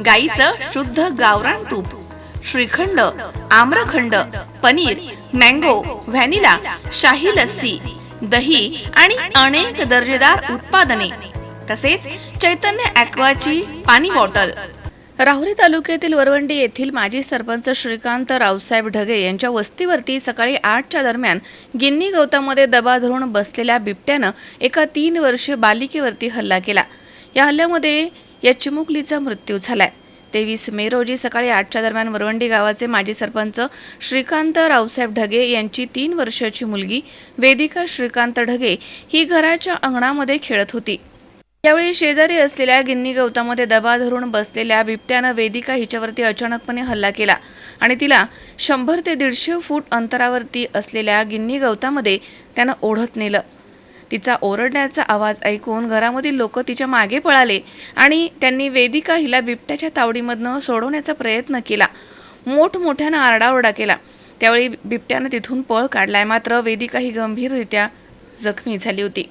गाईचं शुद्ध गावरान तूप श्रीखंड आम्रखंड पनीर मँगो व्हॅनिला शाही लस्सी दही आणि अनेक दर्जेदार उत्पादने. तसेच चैतन्य ॲक्वाची पाणी बॉटल. राहुरी तालुक्यातील वरवंडी येथील माजी सरपंच श्रीकांत रावसाहेब ढगे यांच्या वस्तीवरती सकाळी आठच्या दरम्यान गिन्नी गवतामध्ये दबा धरून बसलेल्या बिबट्यानं एका तीन वर्षीय बालिकेवरती हल्ला केला. या हल्ल्यामध्ये या चिमुकलीचा मृत्यू झालाय. तेवीस मे रोजी सकाळी आठच्या दरम्यान वरवंडी गावाचे माजी सरपंच श्रीकांत रावसाहेब ढगे यांची तीन वर्षाची मुलगी वेदिका श्रीकांत ढगे ही घराच्या अंगणामध्ये खेळत होती. यावेळी शेजारी असलेल्या गिन्नी गवतामध्ये दबा धरून बसलेल्या बिबट्यानं वेदिका हिच्यावरती अचानकपणे हल्ला केला आणि तिला शंभर ते दीडशे फूट अंतरावरती असलेल्या गिन्नी गवतामध्ये त्यानं ओढत नेलं. तिचा ओरडण्याचा आवाज ऐकून घरामधील लोक तिच्यामागे पळाले आणि त्यांनी वेदिका हिला बिबट्याच्या तावडीमधनं सोडवण्याचा प्रयत्न केला. मोठमोठ्यानं आरडाओरडा केला. त्यावेळी बिबट्यानं तिथून पळ काढलाय. मात्र वेदिका ही गंभीररित्या जखमी झाली होती.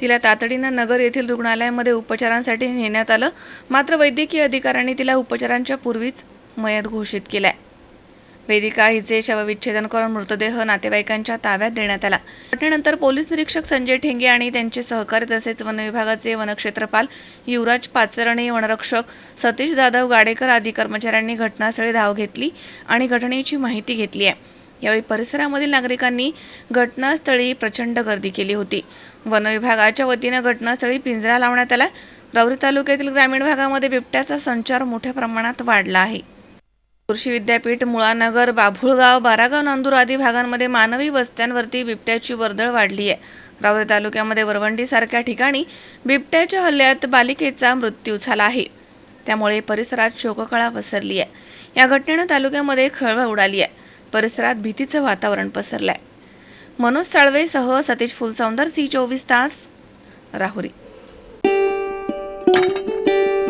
तिला तातडीनं नगर येथील रुग्णालयामध्ये उपचारांसाठी नेण्यात आलं. मात्र वैद्यकीय अधिकाऱ्यांनी तिला उपचारांच्या पूर्वीच मयत घोषित केलाय. वेदिका हिचे शवविच्छेदन करून मृतदेह नातेवाईकांच्या ताब्यात देण्यात आला. घटनेनंतर पोलीस निरीक्षक संजय ठेंगे आणि त्यांचे सहकारी तसेच वनविभागाचे वनक्षेत्रपाल युवराज पाचरणे वनरक्षक सतीश जाधव गाडेकर आदी कर्मचाऱ्यांनी घटनास्थळी धाव घेतली आणि घटनेची माहिती घेतली आहे. यावेळी परिसरामधील नागरिकांनी घटनास्थळी प्रचंड गर्दी केली होती. वनविभागाच्या वतीनं घटनास्थळी पिंजरा लावण्यात आला. राऊरी तालुक्यातील ग्रामीण भागामध्ये बिबट्याचा संचार मोठ्या प्रमाणात वाढला आहे. कृषी विद्यापीठ मुळानगर बाभुळगाव बारागाव नांदूर आदी भागांमध्ये मानवी वस्त्यांवरती बिबट्याची वर्दळ वाढली आहे. रावरी तालुक्यामध्ये वरवंडीसारख्या ठिकाणी बिबट्याच्या हल्ल्यात बालिकेचा मृत्यू झाला आहे. त्यामुळे परिसरात शोककळा पसरली आहे. या घटनेनं तालुक्यामध्ये खळबळ उडाली आहे. परिसरात भीतीचं वातावरण पसरलं आहे मनोज साळवेसह सतीश फुलसौंदर सी चोवीस तास राहुरी.